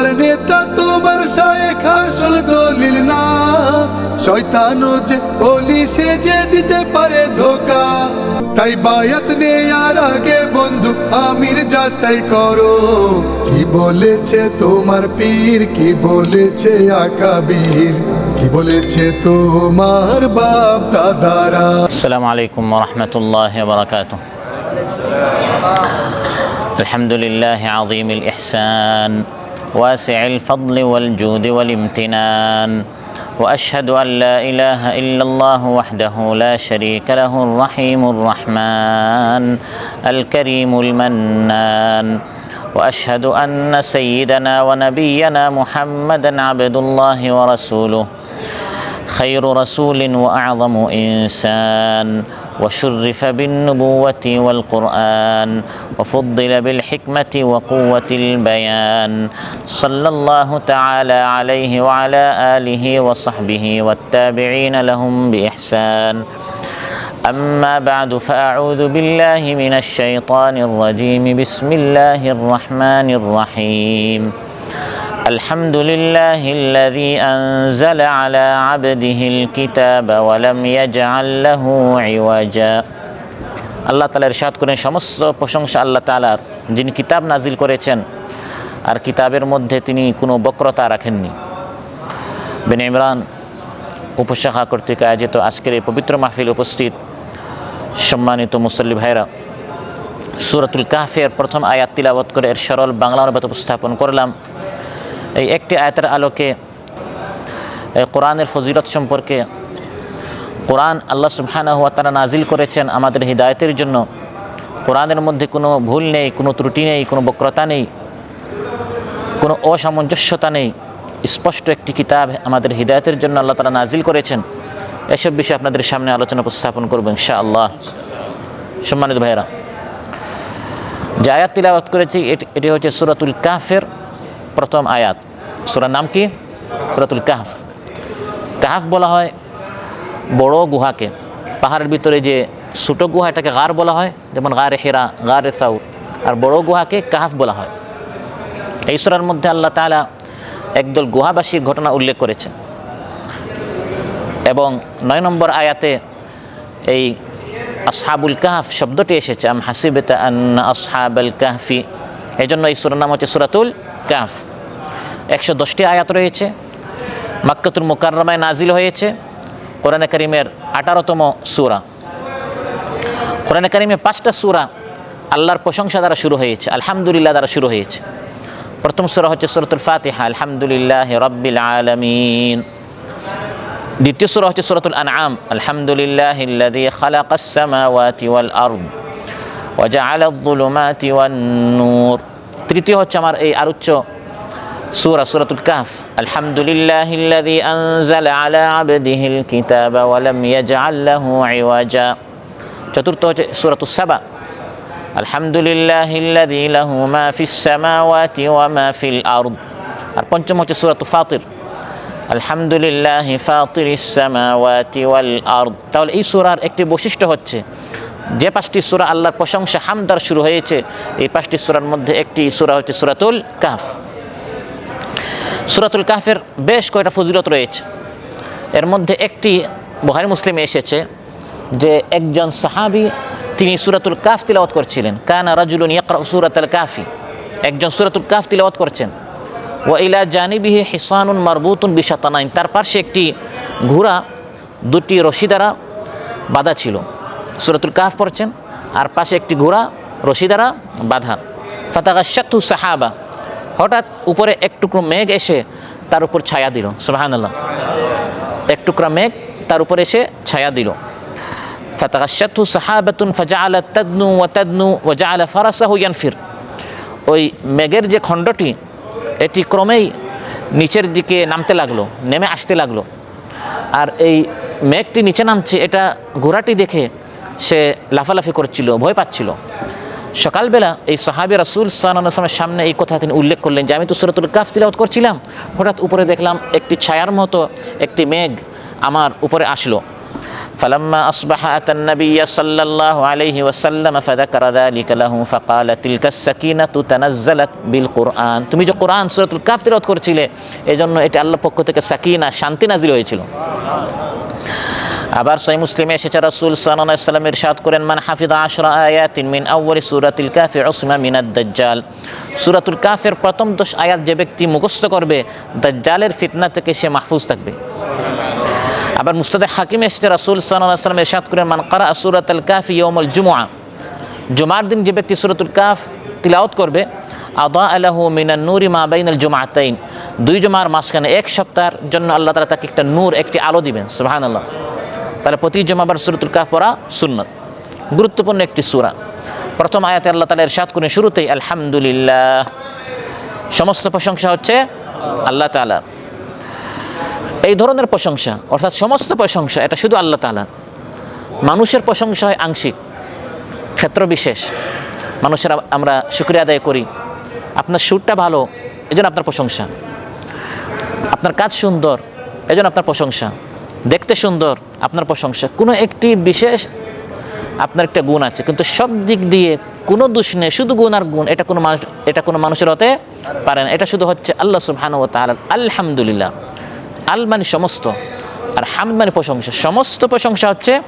তোমার নেতা তোমার শায়েখ আসল দলিল না শয়তানও যে অলি সে যে দিতে পারে ধোকা তাই বায়াত নেয়ার আগে বন্ধু আমির যাচাই করো কি বলেছে তোমার পীর কি বলেছে আকাবীর কি বলেছে তোমার বাপ দাদারা السلام عليكم ورحمة الله وبركاته الحمد لله عظيم الإحسان واسع الفضل والجود والامتنان. وأشهد أن لا إله إلا الله وحده لا شريك له الرحيم الرحمن الكريم المنان. وأشهد أن سيدنا ونبينا محمدا عبد الله ورسوله. خير رسول وأعظم إنسان وشرف بالنبوة والقرآن وفضل بالحكمة وقوة البيان. صلى الله تعالى عليه وعلى آله وصحبه والتابعين لهم بإحسان. أما بعد فأعوذ بالله من الشيطان الرجيم. بسم الله الرحمن الرحيم. الحمد لله الذي أنزل على عبده الكتاب ولم يجعل له عوجا আল্লাহ তালা ইরশাদ করেন সমস্ত প্রশংসা আল্লাহ তালার যিনি কিতাব নাজিল করেছেন আর কিতাবের মধ্যে তিনি কোনো বক্রতা রাখেননি বেন ইমরান উপশাখা কর্তৃক আয়োজিত আজকের এই পবিত্র মাহফিল উপস্থিত সম্মানিত মুসল্লি ভাইরা সুরাতুল কাফের প্রথম আয়াত তিলাবত করে এর সরল বাংলা অনুবাদ উপস্থাপন করলাম এই একটি আয়াতের আলোকে কোরআনের ফজিলত সম্পর্কে কোরআন আল্লাহ সুবহানাহু ওয়া তাআলা নাজিল করেছেন আমাদের হৃদায়তের জন্য। কোরআনের মধ্যে কোনো ভুল নেই, কোনো ত্রুটি নেই, কোনো বক্রতা নেই, কোনো অসামঞ্জস্যতা নেই। স্পষ্ট একটি কিতাব আমাদের হৃদায়তের জন্য আল্লাহ তালা নাজিল করেছেন। এসব বিষয়ে আপনাদের সামনে আলোচনা উপস্থাপন করব ইনশা আল্লাহ সম্মানিত ভাইয়েরা, যে আয়াত তিলাবাত করেছি এটি হচ্ছে সুরাতুল কাফের প্রথম আয়াত। সুরার নাম কি? সুরাতুল কাহফ। কাহাফ বলা হয় বড় গুহাকে। পাহাড়ের ভিতরে যে ছোটো গুহা, এটাকে গার বলা হয়, যেমন গারে হেরা, গারে সাউ আর বড় গুহাকে কাহাফ বলা হয়। এই সুরার মধ্যে আল্লাহ তালা একদল গুহাবাসীর ঘটনা উল্লেখ করেছেন। এবং নয় নম্বর আয়াতে এই আসহাবুল কাহফ শব্দটি এসেছে, আম হাসিবেতা আন্না আসহাবুল কাহফি। এই জন্য এই সুরার নাম হচ্ছে সুরাতুল কাহফ। একশো দশটি আয়াত রয়েছে মাক্কাতুল মুকাররমায় নাজিল হয়েছে কোরআনে করিমের আঠারোতম সুরা কোরআনে করিমে পাঁচটা সুরা আল্লাহর প্রশংসা দ্বারা শুরু হয়েছে আলহামদুলিল্লাহ দ্বারা শুরু হয়েছে প্রথম সুরা হচ্ছে সুরতুল ফাতিহা আলহামদুলিল্লাহ রব্বিল আলমিন দ্বিতীয় সুরা হচ্ছে সুরতুল আনআম আলহামদুলিল্লাহ الذي خلق السماوات والأرض وجعل الظلمات والنور তৃতীয় হচ্ছে আমার এই আরুচ্চ سورة سورة الكهف الحمد لله الذي أنزل على عبده الكتاب ولم يجعل له عوجا চতুর্থ হচ্ছে سورة السبع الحمد لله الذي له ما في السماوات وما في الأرض আর পঞ্চম হচ্ছে سورة فاطر الحمد لله فاطر السماوات والأرض তাহলে এই সূরার একটি বৈশিষ্ট্য হচ্ছে যে পাঁচটি সূরা আল্লাহর প্রশংসা হামদার শুরু হয়েছে এই পাঁচটি সূরার মধ্যে একটি সূরা হচ্ছে সূরাতুল কাহফ সুরাতুল কাহফের বেশ কয়টা ফজিলত রয়েছে। এর মধ্যে একটি বুহারি মুসলিমে এসেছে যে একজন সাহাবি তিনি সুরাতুল কাফ তিলাওয়াত করছিলেন। কানা রাজুলুন ইয়াকরা সুরাতুল কাফি একজন সুরাতুল কাফ তিলাওয়াত করছেন। ও ইলা জানিবিহি হিসানুন মারবুতুন বিশাতানাইন। তার পাশে একটি ঘোড়া, দুটি রশি দ্বারা বাঁধা ছিল। সুরাতুল কাফ পড়ছেন। আর পাশে একটি ঘোড়া, রশি দ্বারা বাঁধা। ফাতাগাশাতু সাহাবা। হঠাৎ উপরে এক টুকরো মেঘ এসে তার উপর ছায়া দিল সোহান আল্লাহ এক টুকরা মেঘ তার উপর এসে ছায়া দিল। ফাতাগাশাতহু সাহাবাতুন ফাজাআলা তাদনু ওয়া তাদনু ওয়া ফারাসাহু ইয়ানফির। ওই মেঘের যে খণ্ডটি, এটি ক্রমেই নিচের দিকে নামতে লাগল, নেমে আসতে লাগল। আর এই মেঘটি নিচে নামছে, এটা ঘোড়াটি দেখে সে লাফালাফি করছিল, ভয় পাচ্ছিল। সকালবেলা এই সাহাবি রাসুল সাল্লামের সামনে এই কথা তিনি উল্লেখ করলেন যে আমি তো সুরতুল কাফ তিলাওয়াত করছিলাম হঠাৎ উপরে দেখলাম একটি ছায়ার মতো একটি মেঘ আমার উপরে আসলো فلما أصبح أتى النبي صلى الله عليه وسلم فذكر ذلك له فقال تلك السكينة تنزلت بالقرآن তুমি যে কোরআন সূরাতুল কাফ তিলাওয়াত করছিলে এজন্য এটা আল্লাহর পক্ষ থেকে সাকিনা শান্তি নাজিল হয়েছিল আবার সহি মুসলিমে এসেছে রাসূল সাল্লাম ইরশাদ করেন, মান হাফিযা আশরা আয়াতিন মিন আউয়ালি সূরাতিল কাফি উসমা মিনাদ দাজ্জাল সূরাতুল কাফের প্রথম দশ আয়াত যে ব্যক্তি মুখস্থ করবে, দাজ্জালের ফিতনা থেকে সে মাহফুজ থাকবে। আবার মুস্তাদে হাকিম এসেছে রাসূল সাল্লাম ইরশাদ করেন, মান কারা সূরাতুল কাফি ইয়াউমুল জুমআ। জুমার দিন যে ব্যক্তি সূরাতুল কাফ তিলাওয়াত করবে, আদা আলাহু মিনান নূরি মা বাইনাল জুমাতাইন দুই জুমার মাঝখানে এক সপ্তাহের জন্য আল্লাহ তাআলা তাকে একটা নূর, একটি আলো দিবেন, সুবহানাল্লাহ। তাহলে প্রতি জমাবার সুরতুল কাফ পড়া সুন্নত। গুরুত্বপূর্ণ একটি সুরা। প্রথম আয়াতে আল্লাহ তাআলা ইরশাদ করেন শুরুতেই, আলহামদুলিল্লাহ। সমস্ত প্রশংসা হচ্ছে আল্লাহ তাআলা। এই ধরনের প্রশংসা, অর্থাৎ সমস্ত প্রশংসা, এটা শুধু আল্লাহ তালা মানুষের প্রশংসা হয় আংশিক, ক্ষেত্র বিশেষ। মানুষের আমরা শুক্রিয়া আদায় করি। আপনার সুরটা ভালো, এজন্য আপনার প্রশংসা। আপনার কাজ সুন্দর, এজন্য আপনার প্রশংসা। দেখতে সুন্দর, আপনার প্রশংসা। কোনো একটি বিশেষ আপনার একটা গুণ আছে। কিন্তু সব দিক দিয়ে কোনো দোষ নেই, শুধু গুণ আর গুণ। এটা কোনো মানুষ, এটা কোনো মানুষের হতে পারে না। এটা শুধু হচ্ছে আল্লাহ সুবহান ও তাআলা আলহামদুলিল্লাহ। আল মানে সমস্ত, আর হামদ মানে প্রশংসা। সমস্ত প্রশংসা হচ্ছে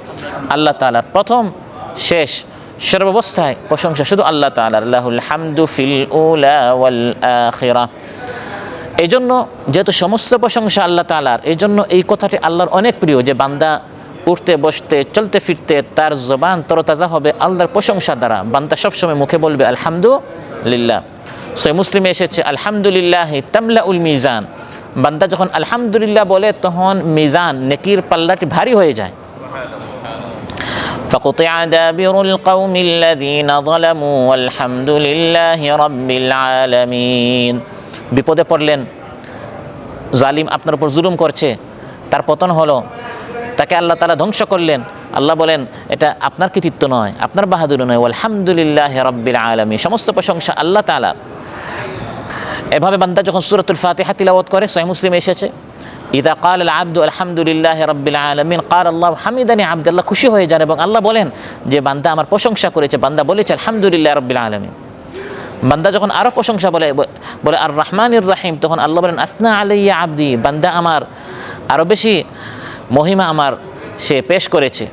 আল্লাহ তাআলার। প্রথম, শেষ, সর্বাবস্থায় প্রশংসা শুধু আল্লাহ তাআলার। আল্লাহুল হামদু ফিল উলা ওয়াল আখিরা। এই জন্য যেহেতু সমস্ত প্রশংসা আল্লাহ তালার এই জন্য এই কথাটি আল্লাহর অনেক প্রিয় যে বান্দা উঠতে বসতে চলতে ফিরতে তার জবান তরতাজা হবে আল্লাহর প্রশংসা দ্বারা বান্দা সবসময় মুখে বলবে আলহামদুলিল্লাহ সে মুসলিমে এসেছে আলহামদুলিল্লাহ তামলা উল মিজান বান্দা যখন আলহামদুলিল্লাহ বলে তখন মিজান নেকির পাল্লাটি ভারী হয়ে যায় فقطع دابر القوم الذين ظلموا والحمد لله رب العالمين বিপদে পড়লেন। জালিম আপনার উপর জুলুম করছে। তার পতন হলো। তাকে আল্লাহ তালা ধ্বংস করলেন। আল্লাহ বলেন, এটা আপনার কৃতিত্ব নয়, আপনার বাহাদুর নয়। আলহামদুলিল্লাহ রব্বিল আলমী সমস্ত প্রশংসা আল্লাহ তালা এভাবে বান্দা যখন সুরতুল ফাতিহা তিলাওয়াত করে সহি মুসলিম এসেছে। ইদা কাল আল আব্দু আলহামদুলিল্লাহ রব্বিল আলমিন। কাল আল্লাহ, হামিদানি আব্দুল্লাহ খুশি হয়ে যান। এবং আল্লাহ বলেন যে, বান্দা আমার প্রশংসা করেছে। বান্দা বলেছে, আলহামদুলিল্লাহ রব্বিল আলমিন। বান্দা যখন আরও প্রশংসা বলে বলে আর রহমানির রাহিম তখন আল্লাহ বলেন আসনা আলাইয়া আব্দি বান্দা আমার আরও বেশি মহিমা আমার, সে পেশ করেছে।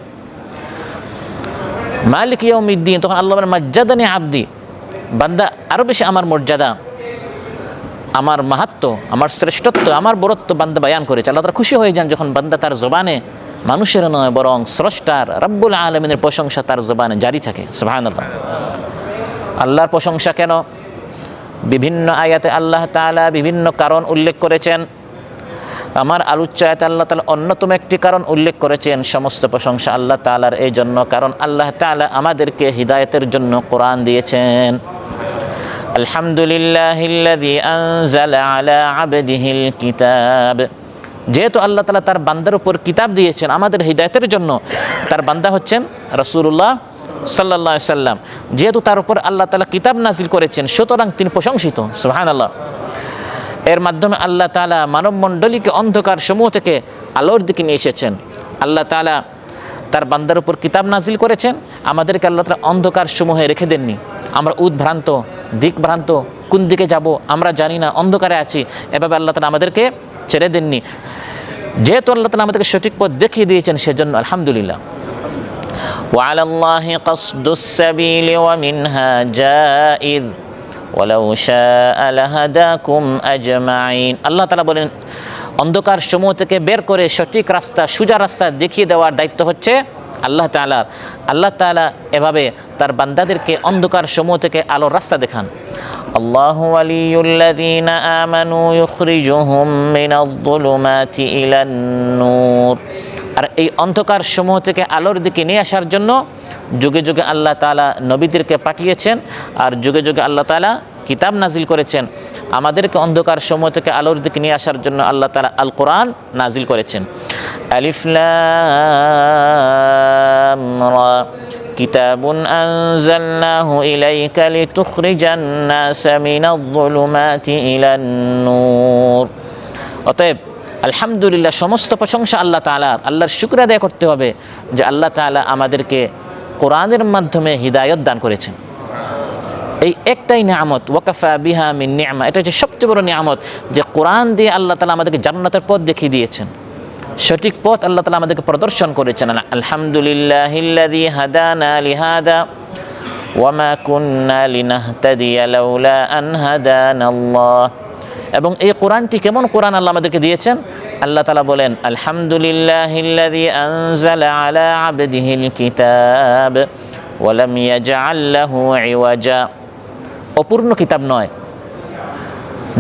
মালিক ইয়ৌমিদ্দিন তখন আল্লাহ বলেন মর্যাদানি আব্দি বান্দা আরও বেশি আমার মর্যাদা, আমার মাহাত্ম, আমার শ্রেষ্ঠত্ব, আমার বরত্ব বান্দা বায়ান করেছে। আল্লাহ তারা খুশি হয়ে যান যখন বান্দা তার জবানে, মানুষের নয়, বরং স্রষ্টার, রব্বুল আলমিনের প্রশংসা তার জবানে জারি থাকে। সুবাহান আল্লাহর প্রশংসা কেন? বিভিন্ন আয়াতে আল্লাহ তাআলা বিভিন্ন কারণ উল্লেখ করেছেন। আমার আলোচ্য আয়াতে আল্লাহ তালা অন্যতম একটি কারণ উল্লেখ করেছেন। সমস্ত প্রশংসা আল্লাহ তাআলার এই জন্য, কারণ আল্লাহ তাআলা আমাদেরকে হিদায়তের জন্য কোরআন দিয়েছেন। আলহামদুলিল্লাহিল্লাযী আনজালা আলা আবদিহিল কিতাব। যেহেতু আল্লাহ তালা তার বান্দার উপর কিতাব দিয়েছেন আমাদের হিদায়তের জন্য, তার বান্দা হচ্ছেন রাসূলুল্লাহ সাল্লাহ সাল্লাম। যেহেতু তার উপর আল্লাহ তালা কিতাব নাজিল করেছেন, সুতরাং তিনি প্রশংসিত। সুহান আল্লাহ এর মাধ্যমে আল্লাহ তালা মানব মণ্ডলীকে অন্ধকার সমূহ থেকে আলোর দিকে নিয়ে এসেছেন। আল্লাহ তালা তার বান্দার উপর কিতাব নাজিল করেছেন। আমাদেরকে আল্লাহ তালা অন্ধকার সমূহে রেখে দেননি। আমরা উদ্ভ্রান্ত, দিকভ্রান্ত, কোন দিকে যাব আমরা জানি না, অন্ধকারে আছি, এভাবে আল্লাহ তালা আমাদেরকে ছেড়ে দেননি। যেহেতু আল্লাহ তালা আমাদেরকে সঠিক পথ দেখিয়ে দিয়েছেন, সেজন্য আলহামদুলিল্লাহ। وعلى الله قصد السبيل ومنها جائز ولو شاء لهداكم أجمعين আল্লাহ তাআলা বলেন অন্ধকার সমূহ থেকে বের করে সঠিক রাস্তা সোজা রাস্তা দেখিয়ে দেওয়ার দায়িত্ব হচ্ছে আল্লাহ তাআলার আল্লাহ তাআলা এভাবে তার বান্দাদেরকে অন্ধকার সমূহ থেকে আলোর রাস্তা দেখান আল্লাহ ওয়ালিউল্লাযীনা আমানু ইউখরিজুহুম মিনায-যুলুমাতি ইলান নূর আর এই অন্ধকার সমূহ থেকে আলোর দিকে নিয়ে আসার জন্য যুগে যুগে আল্লাহ তালা নবীদেরকে পাঠিয়েছেন আর যুগে যুগে আল্লাহ তালা কিতাব নাজিল করেছেন আমাদেরকে অন্ধকার সমূহ থেকে আলোর দিকে নিয়ে আসার জন্য আল্লাহ তালা আল কোরআন নাজিল করেছেন আলিফলা كتاب أنزلناه إليك لتخرج الناس من الظلمات إلى النور অতএব আলহামদুলিল্লাহ, সমস্ত প্রশংসা আল্লাহ তালার আল্লাহর শুক্র আদায় করতে হবে যে আল্লাহ তালা আমাদেরকে কোরআনের মাধ্যমে হৃদায়ত দান করেছেন। এই একটাই নিয়ামত, ওয়াকাফা বিহা মিন নিয়ামা। এটা হচ্ছে সবচেয়ে বড় নিয়ামত যে কোরআন দিয়ে আল্লাহ তালা আমাদেরকে জান্নাতের পথ দেখিয়ে দিয়েছেন। সঠিক পথ আল্লাহ তালা আমাদেরকে প্রদর্শন করেছেন। আলহামদুলিল্লাহ হাদানা লিহাদা ওয়ামা কুন্না লিনাহতাদিয়া লাউলা আন হাদানাল্লাহ। এবং এই কোরআনটি কেমন কোরআন আল্লাহ আমাদেরকে দিয়েছেন? আল্লাহ তালা বলেন আলহামদুলিল্লাহ আলা কিতাব অপূর্ণ কিতাব নয়,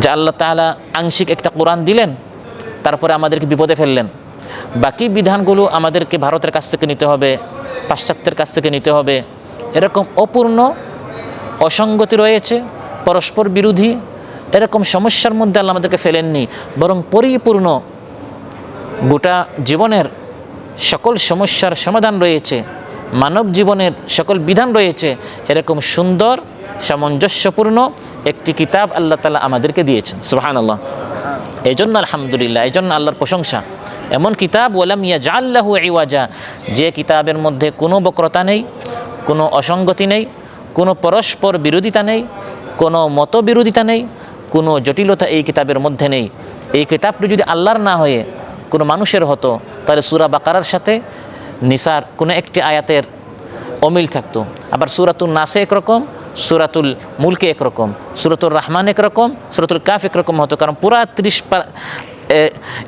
যা আল্লাহ তাআলা আংশিক একটা কোরআন দিলেন, তারপরে আমাদেরকে বিপদে ফেললেন। বাকি বিধানগুলো আমাদেরকে ভারতের কাছ থেকে নিতে হবে, পাশ্চাত্যের কাছ থেকে নিতে হবে। এরকম অপূর্ণ অসঙ্গতি রয়েছে, পরস্পর বিরোধী এরকম সমস্যার মধ্যে আল্লাহ আমাদেরকে ফেলেননি, বরং পরিপূর্ণ গোটা জীবনের সকল সমস্যার সমাধান রয়েছে, মানব জীবনের সকল বিধান রয়েছে, এরকম সুন্দর, সামঞ্জস্যপূর্ণ একটি কিতাব আল্লাহ তালা আমাদেরকে দিয়েছেন সুহান আল্লাহ এই জন্য আলহামদুলিল্লাহ এই জন্য আল্লাহর প্রশংসা। এমন কিতাব ওলাম ইয়া জাল্লাহু ইওয়াজা, যে কিতাবের মধ্যে কোনো বক্রতা নেই, কোনো অসঙ্গতি নেই, কোনো পরস্পর বিরোধিতা নেই, কোনো মতবিরোধিতা নেই কোনো জটিলতা এই কিতাবের মধ্যে নেই। এই কিতাবটি যদি আল্লাহর না হয়ে কোনো মানুষের হতো, তাহলে সুরা বাকারার সাথে নিসার কোনো একটি আয়াতের অমিল থাকতো। আবার সুরাতুল নাসে একরকম সুরাতুল মুলকে একরকম সুরাতুল রহমান একরকম সুরাতুল কাফ একরকম হতো। কারণ পুরা ত্রিশ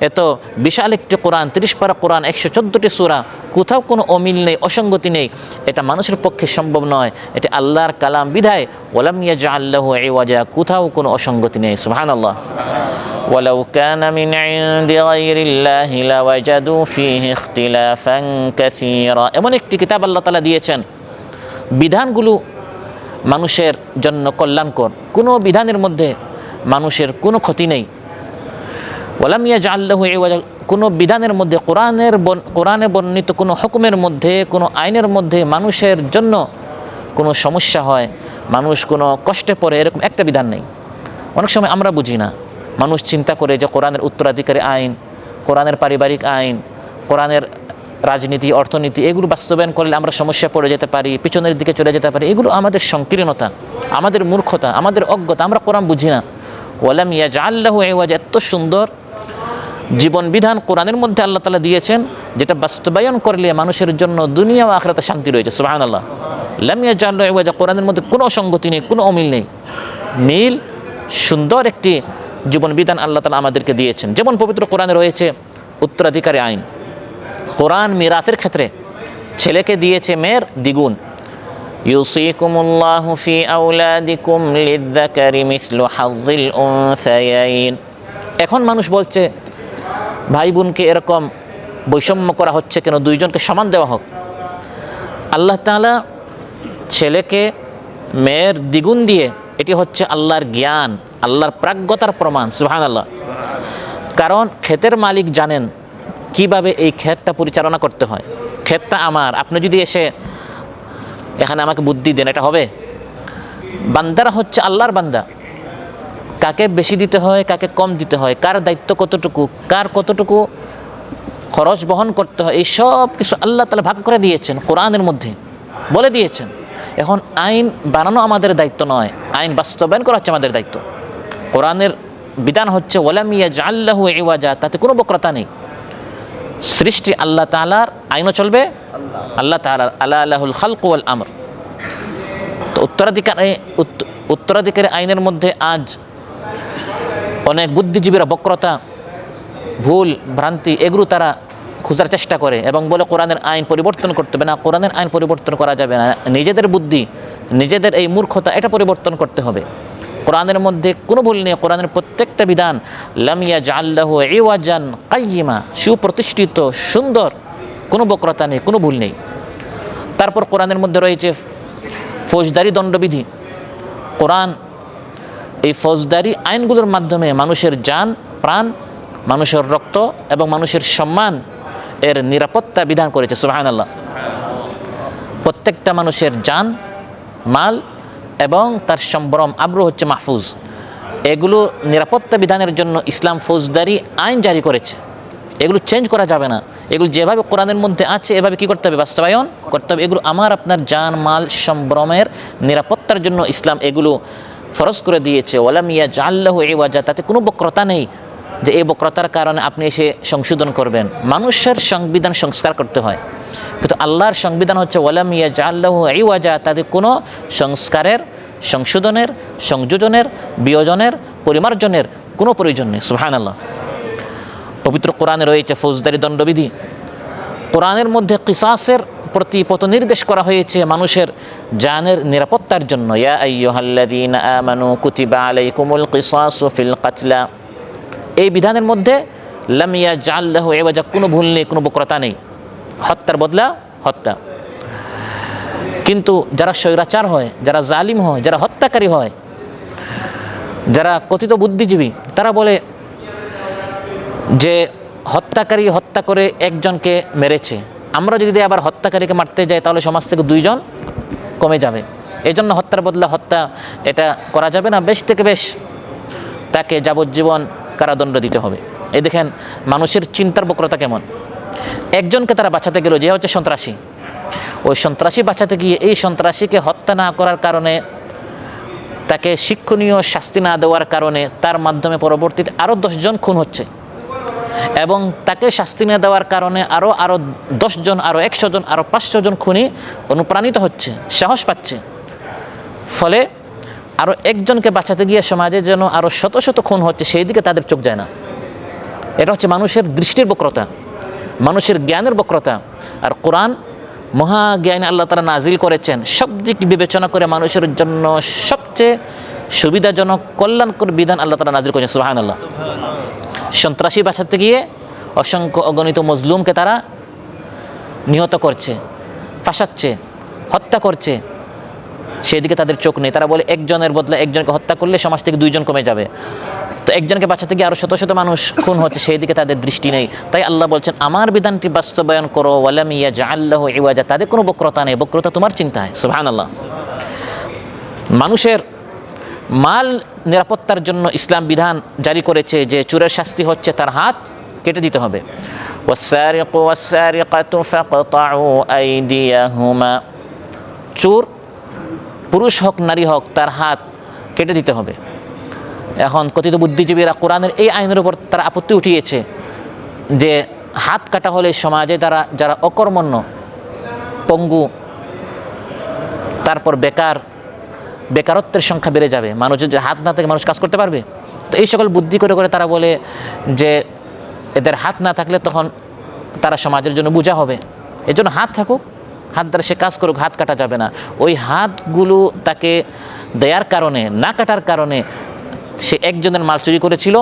এত বিশাল একটি কোরআন তিরিশ পারা কোরআন একশো চোদ্দোটি সুরা কোথাও কোনো অমিল নেই অসঙ্গতি নেই এটা মানুষের পক্ষে সম্ভব নয় এটা আল্লাহর কালাম বিধায় ওলাম ইয়াজা আল্লাহ ওয়াজা কোথাও কোনো অসঙ্গতি নেই সুহান আল্লাহ ولو كان من عند غير الله لوجدوا فيه اختلافا كثيرا এমন একটি কিতাব আল্লাহ তাআলা দিয়েছেন বিধানগুলো মানুষের জন্য কল্যাণকর কোনো বিধানের মধ্যে মানুষের কোনো ক্ষতি নেই ওলাম ইয়াজ আল্লাহ কোনো বিধানের মধ্যে, কোরআনের কোরআনে বর্ণিত কোনো হুকুমের মধ্যে, কোনো আইনের মধ্যে মানুষের জন্য কোনো সমস্যা হয়, মানুষ কোনো কষ্টে পড়ে, এরকম একটা বিধান নেই। অনেক সময় আমরা বুঝি না, মানুষ চিন্তা করে যে কোরআনের উত্তরাধিকারী আইন, কোরআনের পারিবারিক আইন, কোরআনের রাজনীতি, অর্থনীতি, এগুলো বাস্তবায়ন করলে আমরা সমস্যা পড়ে যেতে পারি, পিছনের দিকে চলে যেতে পারি, এগুলো আমাদের সংকীর্ণতা, আমাদের মূর্খতা, আমাদের অজ্ঞতা, আমরা কোরআন বুঝি না। ওয়ালাম ইয়াজ আল্লাহ এওয়াজ এত সুন্দর জীবন বিধান কোরআনের মধ্যে আল্লাহ তালা দিয়েছেন যেটা বাস্তবায়ন করলে মানুষের জন্য দুনিয়া ও আখরাতে শান্তি রয়েছে সুবাহ আল্লাহ লামিয়া জাল্লাহ এওয়াজা কোরআনের মধ্যে কোনো অসঙ্গতি নেই কোনো অমিল নেই নীল সুন্দর একটি জীবন বিধান আল্লাহ তালা আমাদেরকে দিয়েছেন যেমন পবিত্র কোরআনে রয়েছে উত্তরাধিকারী আইন কোরআন মিরাতের ক্ষেত্রে ছেলেকে দিয়েছে মেয়ের দ্বিগুণ يوصيكم الله في أولادكم للذكر مثل حظ الأنثيين এখন মানুষ বলছে ভাই বোনকে এরকম বৈষম্য করা হচ্ছে কেন? দুইজনকে সমান দেওয়া হোক। আল্লাহ তাআলা ছেলেকে, মেয়ের দ্বিগুণ দিয়ে এটি হচ্ছে আল্লাহর জ্ঞান, আল্লাহর প্রাজ্ঞতার প্রমাণ সুহান আল্লাহ কারণ ক্ষেতের মালিক জানেন কীভাবে এই ক্ষেতটা পরিচালনা করতে হয়। ক্ষেতটা আমার, আপনি যদি এসে এখানে আমাকে বুদ্ধি দেন, এটা হবে? বান্দারা হচ্ছে আল্লাহর বান্দা। কাকে বেশি দিতে হয়, কাকে কম দিতে হয়, কার দায়িত্ব কতটুকু, কার কতটুকু খরচ বহন করতে হয়, এই সব কিছু আল্লাহ তালা ভাগ করে দিয়েছেন কোরআনের মধ্যে, বলে দিয়েছেন। এখন আইন বানানো আমাদের দায়িত্ব নয়, আইন বাস্তবায়ন করা হচ্ছে আমাদের দায়িত্ব। কোরআনের বিধান হচ্ছে ওলামিয়া জাল্লাহু এওয়াজা তাতে কোনো বক্রতা নেই। সৃষ্টি আল্লাহ তালার আইনও চলবে, আল্লাহ তালার আল্লাহ আল্লাহুল খালক ওয়াল আমর তো উত্তরাধিকার উত্ত- উত্তরাধিকারী আইনের মধ্যে আজ অনেক বুদ্ধিজীবীরা বক্রতা, ভুল, ভ্রান্তি এগুলো তারা খোঁজার চেষ্টা করে এবং বলে কোরআনের আইন পরিবর্তন করতে হবে। না, কোরআনের আইন পরিবর্তন করা যাবে না। নিজেদের বুদ্ধি, নিজেদের এই মূর্খতা, এটা পরিবর্তন করতে হবে। কোরআনের মধ্যে কোনো ভুল নেই। কোরআনের প্রত্যেকটা বিধান লামিয়া জাল্লাহ এওয়াজান কাইমা সুপ্রতিষ্ঠিত, সুন্দর, কোনো বক্রতা নেই, কোনো ভুল নেই। তারপর কোরআনের মধ্যে রয়েছে ফৌজদারি দণ্ডবিধি। কোরআন এই ফৌজদারি আইনগুলোর মাধ্যমে মানুষের যান প্রাণ, মানুষের রক্ত এবং মানুষের সম্মান এর নিরাপত্তা বিধান করেছে সুবাহান আল্লাহ প্রত্যেকটা মানুষের যান মাল এবং তার সম্ভ্রম, আগ্রহ হচ্ছে মাহফুজ। এগুলো নিরাপত্তা বিধানের জন্য ইসলাম ফৌজদারি আইন জারি করেছে। এগুলো চেঞ্জ করা যাবে না। এগুলো যেভাবে কোরআনের মধ্যে আছে, এভাবে কি করতে হবে? বাস্তবায়ন করতে হবে। এগুলো আমার, আপনার জান, মাল, সম্ভ্রমের নিরাপত্তার জন্য ইসলাম এগুলো ফরজ করে দিয়েছে ওলামিয়া জাল্লাহ এ ওয়াজা তাতে কোনো বক্রতা নেই যে এই বক্রতার কারণে আপনি এসে সংশোধন করবেন। মানুষের সংবিধান সংস্কার করতে হয়। কিন্তু আল্লাহর সংবিধান হচ্ছে ওলামিয়া জাল্লাহ এই ওয়াজা তাদের কোনো সংস্কারের, সংশোধনের, সংযোজনের, বিয়োজনের, পরিমার্জনের কোনো প্রয়োজন নেই। সুহান আল্লাহ পবিত্র কোরআনে রয়েছে ফৌজদারি দণ্ডবিধি। কোরআনের মধ্যে কিসাসের প্রতি পত নির্দেশ করা হয়েছে মানুষের জানের নিরাপত্তার জন্য, ইয়া আইয়ুহাল্লাযীনা আমানু কুতিবা আলাইকুমুল কিসাসু ফিল কাতলা এই বিধানের মধ্যে, লাম ইয়াজআল্লাহু ইওয়াজা কোনো ভুল নেই, কোনো বক্রতা নেই। হত্যার বদলা হত্যা। কিন্তু যারা স্বৈরাচার হয়, যারা জালিম হয়, যারা হত্যাকারী হয়, যারা কথিত বুদ্ধিজীবী, তারা বলে যে, হত্যাকারী হত্যা করে একজনকে মেরেছে। আমরা যদি আবার হত্যাকারীকে মারতে যাই, তাহলে সমাজ থেকে দুইজন কমে যাবে। এই জন্য হত্যার বদলে হত্যা এটা করা যাবে না, বেশ থেকে বেশ। তাকে যাবজ্জীবন কারাদণ্ড দিতে হবে। এই দেখেন, মানুষের চিন্তার বক্রতা কেমন? একজনকে তারা বাঁচাতে গেল, যে হচ্ছে সন্ত্রাসী। ওই সন্ত্রাসী বাঁচাতে গিয়ে এই সন্ত্রাসীকে হত্যা না করার কারণে, তাকে শিক্ষণীয় শাস্তি না দেওয়ার কারণে, তার মাধ্যমে পরবর্তীতে আরও দশজন খুন হচ্ছে। এবং তাকে শাস্তি না দেওয়ার কারণে আরও আরও দশজন আরও একশো জন আরও পাঁচশো জন খুনি অনুপ্রাণিত হচ্ছে, সাহস পাচ্ছে। ফলে আরও একজনকে বাঁচাতে গিয়ে সমাজে যেন আরও শত শত খুন হচ্ছে, সেই দিকে তাদের চোখ যায় না। এটা হচ্ছে মানুষের দৃষ্টির বক্রতা, মানুষের জ্ঞানের বক্রতা। আর কোরআন মহাজ্ঞানী আল্লাহ তারা নাজিল করেছেন, সব দিক বিবেচনা করে মানুষের জন্য সবচেয়ে সুবিধাজনক, কল্যাণকর বিধান আল্লাহ তারা নাজিল করেছেন সুহান আল্লাহ সন্ত্রাসী বাঁচাতে গিয়ে অসংখ্য অগণিত মজলুমকে তারা নিহত করছে, ফাঁসাচ্ছে, হত্যা করছে। সেদিকে তাদের চোখ নেই। তারা বলে, একজনের বদলে একজনকে হত্যা করলে সমাজ থেকে দুইজন কমে যাবে। তো একজনকে বাঁচাতে গিয়ে আরও শত শত মানুষ খুন হচ্ছে সেই দিকে তাদের দৃষ্টি নেই। তাই আল্লাহ বলছেন, আমার বিধানটি বাস্তবায়ন করো ওয়ালামিয়া জা আল্লাহ ইওয়াজা। তাদের কোনো বক্রতা নেই। বক্রতা তোমার চিন্তায়। সুহান আল্লাহ মানুষের মাল নিরাপত্তার জন্য ইসলাম বিধান জারি করেছে যে চুরের শাস্তি হচ্ছে তার হাত কেটে দিতে হবে والسارق والسارقة فاقطعوا أيديهما চোর পুরুষ হোক নারী হোক তার হাত কেটে দিতে হবে এখন কথিত বুদ্ধিজীবীরা কোরআনের এই আইনের উপর তারা আপত্তি উঠিয়েছে যে হাত কাটা হলে সমাজে তারা যারা অকর্মণ্য পঙ্গু তারপর বেকার বেকারত্বের সংখ্যা বেড়ে যাবে। মানুষের যে হাত না থাকে, মানুষ কাজ করতে পারবে? তো এই সকল বুদ্ধি করে করে তারা বলে যে এদের হাত না থাকলে তখন তারা সমাজের জন্য বোঝা হবে। এর জন্য হাত থাকুক। হাত দ্বারা সে কাজ করুক, হাত কাটা যাবে না। ওই হাতগুলো তাকে দেয়ার কারণে, না কাটার কারণে সে একজনের মাল চুরি করেছিল।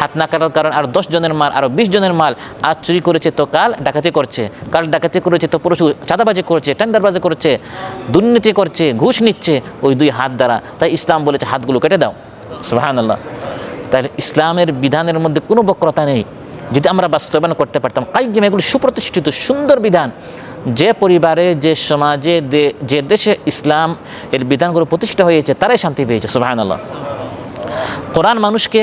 হাত না কাটার কারণ আর দশ জনের মাল আরও বিশ জনের মাল আজ চুরি করেছে তো কাল ডাকাতি করছে। কাল ডাকাতি করেছে তো পরশু চাঁদাবাজি করছে, টেন্ডারবাজি করছে, দুর্নীতি করছে, ঘুষ নিচ্ছে, ওই দুই হাত দ্বারা। তাই ইসলাম বলেছে, হাতগুলো কেটে দাও। সুহান আল্লাহ তাই ইসলামের বিধানের মধ্যে কোনো বক্রতা নেই। যদি আমরা বাস্তবায়ন করতে পারতাম কাইজিম এগুলো সুপ্রতিষ্ঠিত, সুন্দর বিধান। যে পরিবারে, যে সমাজে যে দেশে ইসলাম এর বিধানগুলো প্রতিষ্ঠা হয়েছে, তারাই শান্তি পেয়েছে সুবাহান আল্লাহ কোরআন মানুষকে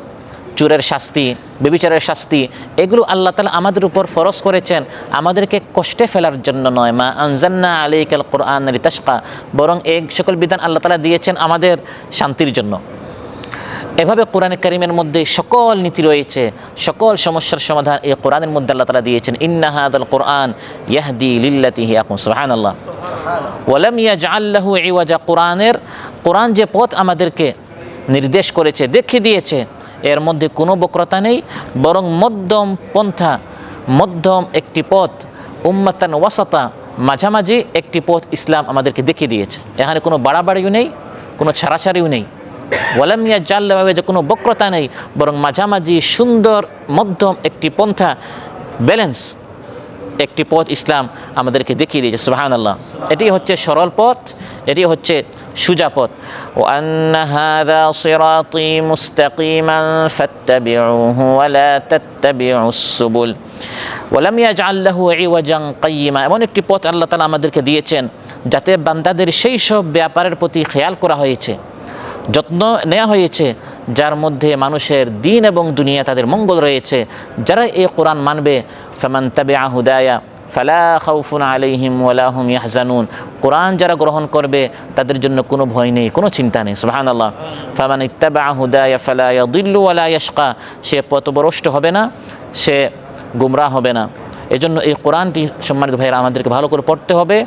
চুরের শাস্তি, বেবিচারের শাস্তি, এগুলো আল্লাহ তালা আমাদের উপর ফরজ করেছেন। আমাদেরকে কষ্টে ফেলার জন্য নয়। মা আনজান্না আলাইকাল কোরআন রিতাসকা বরং এই সকল বিধান আল্লাহ তালা দিয়েছেন আমাদের শান্তির জন্য। এভাবে কোরআন করিমের মধ্যে সকল নীতি রয়েছে। সকল সমস্যার সমাধান এই কোরআনের মধ্যে আল্লাহ তালা দিয়েছেন। ইন্নাহাদ আল কোরআন ইয়াহদি লিল্লাতিহি আকুম সুহান আল্লাহ ওয়ালাম ইয়াজআল্লাহু ইওয়াজা। কোরআনের, কোরআন যে পথ আমাদেরকে নির্দেশ করেছে, দেখিয়ে দিয়েছে এর মধ্যে কোনো বক্রতা নেই, বরং মধ্যম পন্থা, মধ্যম একটি পথ, উম্মাতান ওয়াসাতা, মাঝামাঝি একটি পথ ইসলাম আমাদেরকে দেখিয়ে দিয়েছে। এখানে কোনো বাড়াবাড়িও নেই, কোনো ছাড়াছাড়িও নেই। ওয়ালামিয়া জাল্লাভাবে যে কোনো বক্রতা নেই, বরং মাঝামাঝি, সুন্দর, মধ্যম একটি পন্থা, ব্যালেন্স একটি পথ ইসলাম আমাদেরকে দেখিয়ে দিয়েছে সুবাহান আল্লাহ এটি হচ্ছে সরল পথ, এটি হচ্ছে সুজা পথ ও আন্নাহাদা সিরাতি মুস্তাকিমান ফাত্তাবিউহু ওয়ালা তাত্তাবিউস সুবুল। ওয়ালাম ইয়াজআল্লাহু ইওয়াজান কাইয়িমা। এমন একটি পথ আল্লাহ তাআলা আমাদেরকে দিয়েছেন যাতে বান্দাদের সেই সব ব্যাপারের প্রতি খেয়াল করা হয়েছে, যত্ন নেওয়া হয়েছে, যার মধ্যে মানুষের দিন এবং দুনিয়া তাদের মঙ্গল রয়েছে। যারা এই কোরআন মানবে, ফেমান তাবে আহুদায়া ফালা খাউফুন আলাইহিম ওয়ালাহুম ইয়াহজানুন। কোরআন যারা গ্রহণ করবে, তাদের জন্য কোনো ভয় নেই, কোনো চিন্তা নেই সুবহান আল্লাহ ফামান ইত্তাবা হুদায়া ফালা ইয়াদিল্লু ওয়ালা ইয়াশকা। সে পথভ্রষ্ট হবে না, সে গুমরাহ হবে না। এজন্য এই কোরআনটি সম্মানিত ভাইয়েরা, আমাদেরকে ভালো করে পড়তে হবে,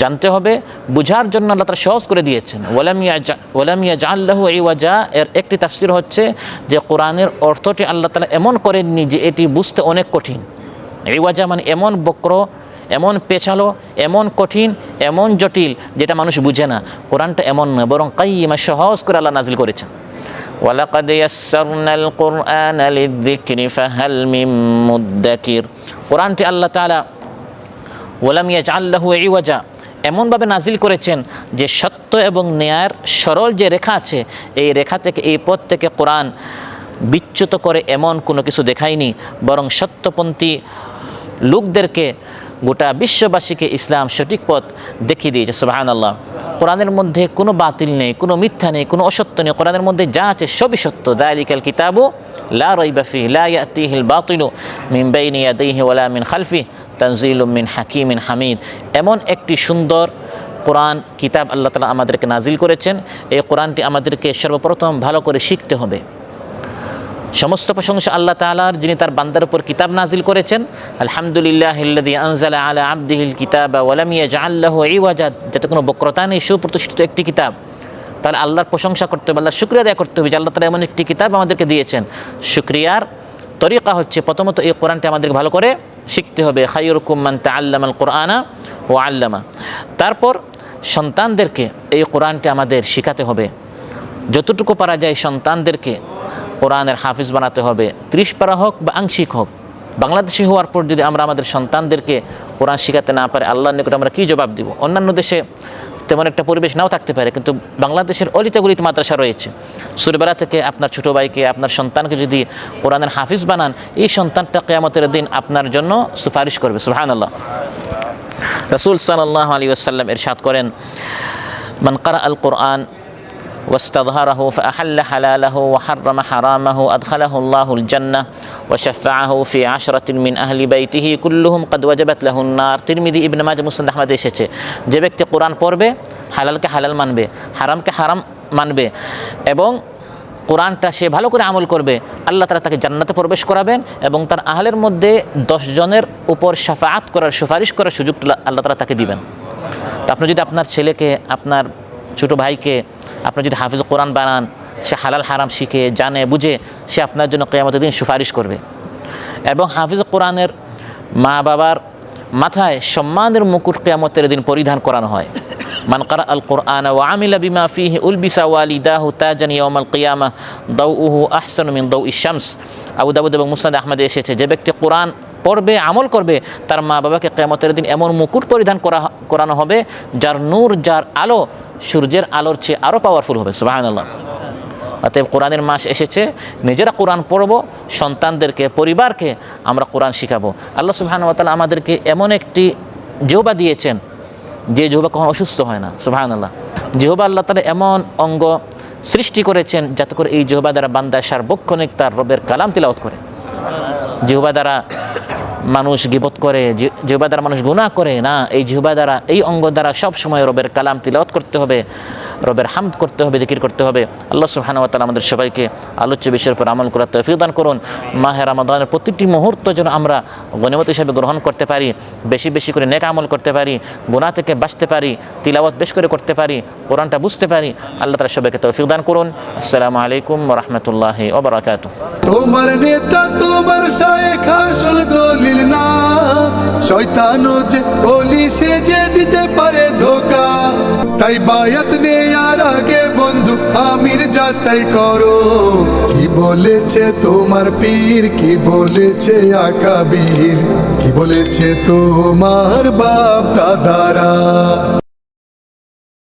জানতে হবে, বুঝার জন্য আল্লাহ তারা সহজ করে দিয়েছেন। ওয়ালামিয়া জা ওয়ালামিয়া জাল্লাহু এই ওয়াজা এর একটি তাফসির হচ্ছে যে, কোরআনের অর্থটি আল্লাহ তালা এমন করেননি যে, এটি বুঝতে অনেক কঠিন। এই ওয়াজা মানে এমন বক্র এমন পেছালো এমন কঠিন এমন জটিল যেটা মানুষ বুঝে না কোরআনটা এমন নয় বরং কাইমা সহজ করে আল্লাহ নাজিল করেছেন ولقد يسرنا القرآن للذكر فهل من مدكر কোরআনটি আল্লাহ তাআলা ওলাম ইয়াজআল্লাহু ইওয়াজা এমনভাবে নাজিল করেছেন যে সত্য এবং ন্যায়ের সরল যে রেখা আছে এই রেখা থেকে এই পথ থেকে কোরআন বিচ্যুত করে এমন কোনো কিছু দেখায়নি বরং সত্যপন্থী লোকদেরকে গোটা বিশ্ববাসীকে ইসলাম সঠিক পথ দেখিয়ে দিয়েছে সুবাহান আল্লাহ কোরআনের মধ্যে কোনো বাতিল নেই, কোনো মিথ্যা নেই, কোনো অসত্য নেই। কোরআনের মধ্যে যা আছে সবই সত্য। দায়ালিকাল কিতাবু লা রইবাফি লা ইয়াতিহিল বাতিলু মিন বাইনি ওয়ালা মিন খালফি, তানজিলুম মিন হাকিমিন হামিদ। এমন একটি সুন্দর কোরআন, কিতাব আল্লাহ তালা আমাদেরকে নাজিল করেছেন। এই কোরআনটি আমাদেরকে সর্বপ্রথম ভালো করে শিখতে হবে। সমস্ত প্রশংসা আল্লাহ তাআলার, যিনি তার বান্দার উপর কিতাব নাজিল করেছেন। আলহামদুলিল্লাহ আনজালা আলা আবদিহিল কিতাব ওয়ালাম ইয়াজআল্লাহু ইওয়াজা যেটা কোনো বক্রতা নেই, সুপ্রতিষ্ঠিত একটি কিতাব। তাহলে আল্লাহর প্রশংসা করতে হবে, আল্লাহর শুক্রিয়া আদায় করতে হবে যে আল্লাহ তালা এমন একটি কিতাব আমাদেরকে দিয়েছেন। শুক্রিয়ার তরিকা হচ্ছে প্রথমত এই কোরআনটি আমাদেরকে ভালো করে শিখতে হবে। খাইরুকুম মান তাআল্লামাল কোরআনা ও আল্লামা। তারপর সন্তানদেরকে এই কোরআনটি আমাদের শেখাতে হবে। যতটুকু পারা যায় সন্তানদেরকে কোরআনের হাফিজ বানাতে হবে। ত্রিশ পারা হোক বা আংশিক হোক। বাংলাদেশে হওয়ার পর যদি আমরা আমাদের সন্তানদেরকে কোরআন শেখাতে না পারি, আল্লাহর নিকট আমরা কী জবাব দিব? অন্যান্য দেশে তেমন একটা পরিবেশ নাও থাকতে পারে, কিন্তু বাংলাদেশের অলিতে গলিতে মাদ্রাসা রয়েছে। সুরবেলা থেকে আপনার ছোটো ভাইকে, আপনার সন্তানকে যদি কোরআনের হাফিজ বানান, এই সন্তানটা কেয়ামতের দিন আপনার জন্য সুপারিশ করবে। সুহান আল্লাহ রসুল সাল্লাহ আলী আসাল্লাম এর এরশাদ করেন, মান কারা আল কোরআন واستظهره فأحل حلاله وحرم حرامه أدخله الله الجنة وشفعه في عشرة من أهل بيته كلهم قد وجبت له النار তিরমিজি ইবনে মাজাহ মুসলিম আহমদ এসেছে যে ব্যক্তি কোরআন পড়বে হালালকে হালাল মানবে হারামকে হারাম মানবে এবং কোরআনটা সে ভালো করে আমল করবে আল্লাহ তালা তাকে জান্নাতে প্রবেশ করাবেন এবং তার আহলের মধ্যে দশ জনের উপর সাফাত করার সুপারিশ করার সুযোগ আল্লাহ তালা তাকে দিবেন তো আপনি যদি আপনার ছেলেকে আপনার ছোটো ভাইকে আপনি যদি হাফিজ কোরআন বানান, সে হালাল, হারাম শিখে, জানে, বুঝে, সে আপনার জন্য কেয়ামতের দিন সুপারিশ করবে। এবং হাফিজ কোরআনের মা বাবার মাথায় সম্মানের মুকুট কেয়ামতের দিন পরিধান করানো হয়। মান কারা আল কোরআন ও আমিলা বিমা ফিহি উলবিসা ওয়ালিদাহু তাজান ইয়াউমাল কিয়ামা দাউহু আহসানু মিন দাউ ইশামস আবু দাউদ এবং মুসনাদ আহমদে এসেছে, যে ব্যক্তি কোরআন পড়বে, আমল করবে, তার মা বাবাকে কেয়ামতের দিন এমন মুকুট পরিধান করা, করানো হবে যার নূর, যার আলো সূর্যের আলোর চেয়ে আরও পাওয়ারফুল হবে সুবাহান্লাহ অতএব কোরআনের মাস এসেছে, নিজেরা কোরআন পড়ব, সন্তানদেরকে, পরিবারকে আমরা কোরআন শিখাবো। আল্লাহ সুবাহানুতালা আমাদেরকে এমন একটি জেহবা দিয়েছেন, যে জেহবা কখনো অসুস্থ হয় না সুবাহান আল্লাহ জেহবা আল্লাহ তালা এমন অঙ্গ সৃষ্টি করেছেন, যাতে করে এই জেহবা দ্বারা বান্দা সার্বক্ষণিক তার রবের কালাম তিলাওত করে। জিহবা দ্বারা মানুষ গিবত করে জিহবা দ্বারা মানুষ গুণা করে, না, এই জিহবা দ্বারা, এই অঙ্গ দ্বারা সব সময় রবের কালাম তিলাওয়াত করতে হবে, রবের হামদ করতে হবে দিকির করতে হবে। আল্লাহ সুবহানাহু ওয়া আমাদের সবাইকে আলোচ্য বিষয়ের উপর আমল করার তৌফিক দান করুন। মাহে রমাদানের প্রতিটি মুহূর্ত যেন আমরা গণিমত হিসাবে গ্রহণ করতে পারি, বেশি বেশি করে নেক আমল করতে পারি, গুনাহ থেকে বাঁচতে পারি, তিলাওয়াত বেশ করে করতে পারি, কোরআনটা বুঝতে পারি, আল্লাহ তাআলা সবাইকে তৌফিক দান করুন। আসসালামু আলাইকুম রাহমাতুল্লাহি ওয়া বারাকাতুহু। তোমার নেতা, তোমার শায়েখ জালিল না। শয়তানো যে বলি সে যে দিতে পারে ধোকা। তাই বায়াত নেয়ার আগে, বন্ধু, আমির যাচাই করো। কি বলেছে তোমার পীর? কি বলেছে আকাবীর? কি বলেছে তোমার বাপ দাদারা?